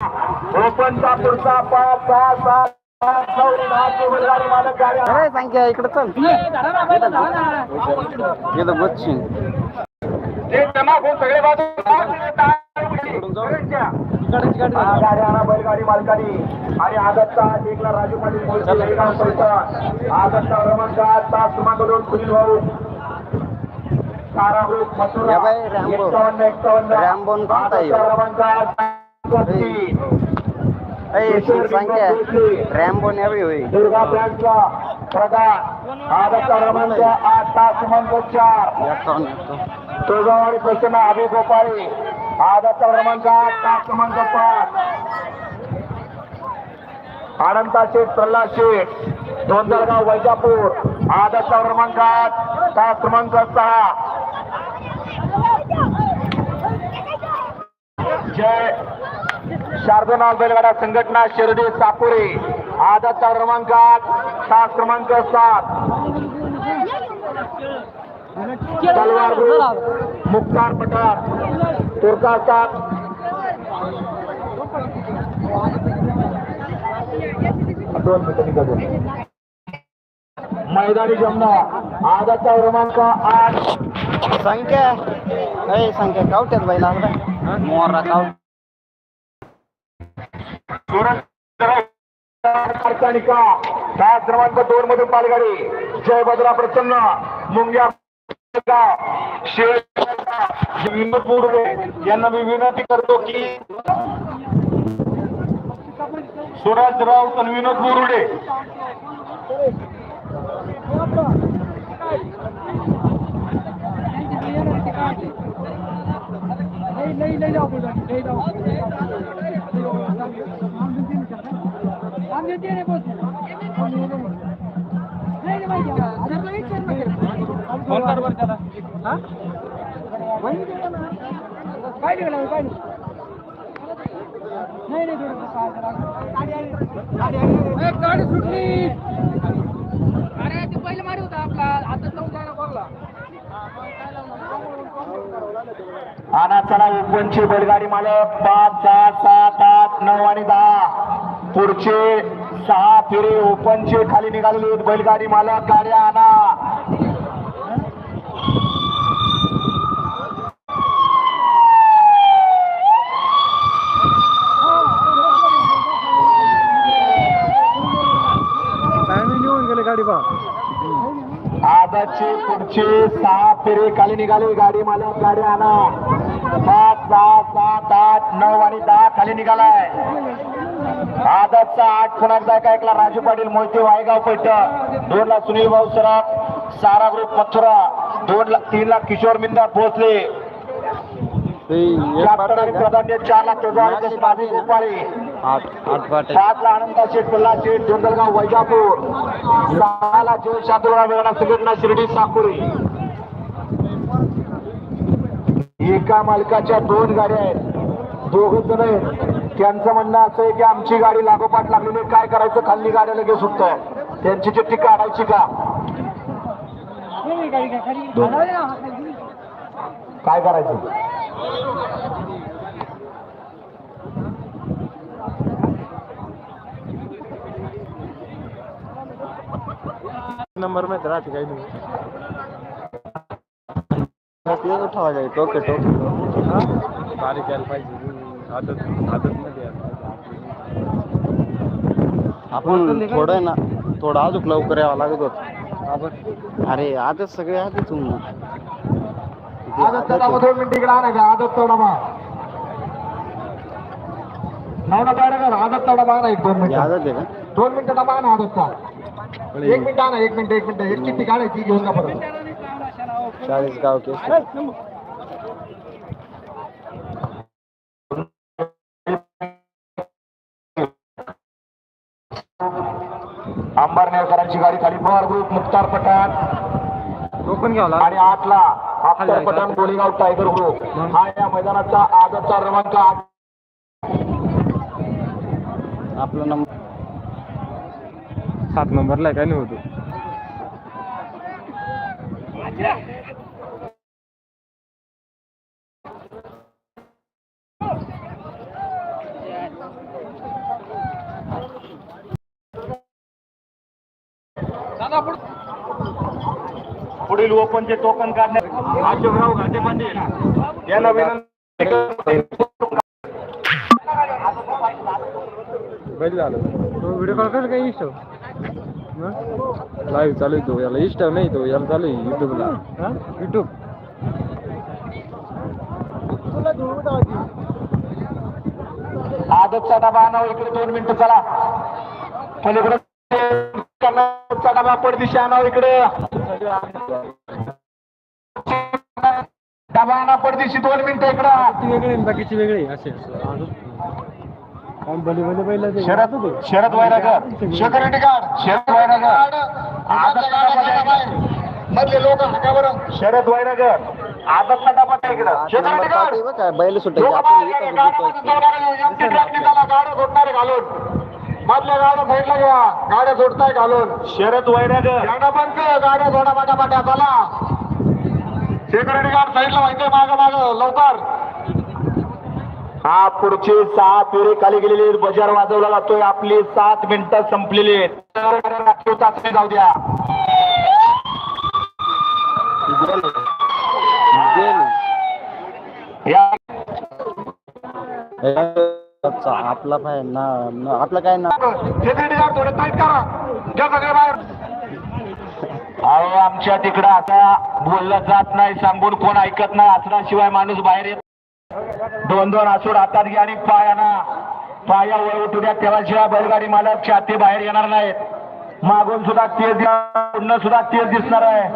ओपनचा पुढचा पाच सहा सात आठ नऊ दहा केवळवाडी मालक गाड्या अरे संख्या इकडे चल. इथं बच्ची ते जमा होऊन सगळे बाजू गाड्या बैलगाडी मालकानी आणि आदतचा एकला राजू पाटील मोहिते आदतचा क्रमांक तास क्रमांक दोन भाऊ. कारागृह मथुरा. एक्कावन्न एक्कावन्न क्रमांक संख्या रॅम्बो न्यावी होई. दुर्गा बँकचा प्रधान आदतचा क्रमांक आठ तास क्रमांक चार. एकावन्न एकावन्न. तुळजावाडी प्रसन्न अभि गोपाळे आदतचा क्रमांक आठ तास क्रमांक पाच. अनंता शेठ प्रल्हाद शेठ दोंदरगाव वैजापूर आदतचा क्रमांक आठ तास क्रमांक सहा. जय शार्दनाल बैलगाडा संघटना शिर्डी सापुरे. आजचा क्रमांक आठ तास क्रमांक सात. तलवार मुक्तार पठार. तुर्का सात. मैदानी जमना. आजचा क्रमांक आठ. संख्या. संख्या. कावट्यात बाई लागला मोरा कावट मार्गानिका दहा क्रमांक दोन मधून पालगाडी जयभद्रा प्रसन्न मुंग्या विनोद मुर्डे यांना मी विनंती करतो की सुराजराव विनोद मुरुडे नाही नाही नाही सुराज राऊत नाही विनोद गाडी सुटली अरे ते पहिले मारी होता आपला. आता लावून जायला बोलला. आणा चला ओपनची बैलगाडी मालक पाच सहा सात आठ नऊ आणि दहा. पुढचे सहा फेरे ओपनचे खाली निघालेले बैलगाडी मालक गाड्या आणा गेले गाडी बा. दादाची पुढचे सहा फेरी खाली निघाली. गाडी मालक गाडी आणा. पाच सहा सात आठ नऊ आणि दहा खाली निघालाय. आदतचा आठ पुण्याचा एका एकला राजू पाटील मोहिते वायगाव पैठ दोन लाख सुनील भाऊ सराफ सारा ग्रुप मथुरा. दोन लाख तीन लाख किशोर मिंदा पोहोचले चार लाख ला आनंदा शेठ प्रल्हाद शेठ डोंगरगाव वैजापूर. सहा ला जय शांतराव वेगळा संघटना शिर्डी साकुरी एका मालकाच्या दोन गाड्या आहेत. दोघ जण आहेत. त्यांचं म्हणणं असं आहे की आमची गाडी लागोपाठ लागलेली आहे. काय करायचं? खाल्ली गाड्या लगेच सुटतंय त्यांची चिठ्ठी काढायची का? काय करायचं? नंबर में राहते काही नाही। ठेवायला टोके टोके। बारीक यायला पाहिजे आदत आदत मध्ये आपण थोडं आहे ना थोडं अजून लवकर यावं लागत होत अरे आजच सगळे होऊन किती आदत आदत आहे. दोन मिनिटं इकडे आदत तोडाबा नवना पाहिजे का आदत तोडाबा आणा एक दोन मिनिटं. आदत आहे का? दोन मिनिटं डबा आणा आदतचा एक मिनिट आणा एक मिनिट एक मिनिट. एक चिठ्ठी काढायची घेऊन जा परत. चाळीस गाव केस. अंबरनेरकरांची गाडी खाली. पवार ग्रुप मुक्तार पठाण. टोकन घ्यावं आणि आठला अख्तर पठाण गोलेगाव टायगर ग्रुप. हा या मैदानाचा आदतचा क्रमांक आठ. आपला नंबर सात नंबरला काय नाही होतो. पुढील ओपनचे टोकन काढण्यात अशोकराव घाटे पाटील. झालं. व्हिडिओ कॉल कर काही इशो? लाईव्ह चालू आहे तो. याला इंस्टा नाही तो याला चालू आहे युट्यूबला युट्यूब आदतचा डबा आणा इकडे दोन मिनिटं चला. पलीकडे कर्नाटकचा डबा पडदिशी आणा इकडे. डबा आणा पडदिशी दोन मिनिटं इकडं. वेगळी बाकीची वेगळी असे Sharad Sharad Vairagar. Security guard Sharad Vairagar. मधले लोक शरद वैरागर. आदतचा डबा त्या इकडं. सिक्युरिटी गार्ड काय बैल सुटायचे आपण इथं गाड्या सोडणारे घालून. मधल्या गाड्या साईडला घ्या. गाड्या सोडताय घालून. शरद वैरागर. गाड्या बंद गाड्या सोडा पाट्या पाट्या चला. सिक्युरिटी गार्ड साईडला व्हायचंय माग माग. लवकर. हा पुढची सहा फेरी खाली गेलेली बजार वाजवला जातोय. आपली सात मिनिटं संपलेली राखीव चाचणी जाऊ द्या. या. अच्छा, आपला पाय ना आपलं काय ना? अहो आमच्या तिकडं आता बोललं जात नाही. सांगून कोण ऐकत नाही. आसराशिवाय माणूस बाहेर येत दोन दोन आसूड हातात घ्या आणि पायाना पाया वर उठू द्या त्याशिवाय बैलगाडी मालक छाती बाहेर येणार नाहीत. मागून सुद्धा तेज द्या पुढनं सुद्धा तेज दिसणार आहे.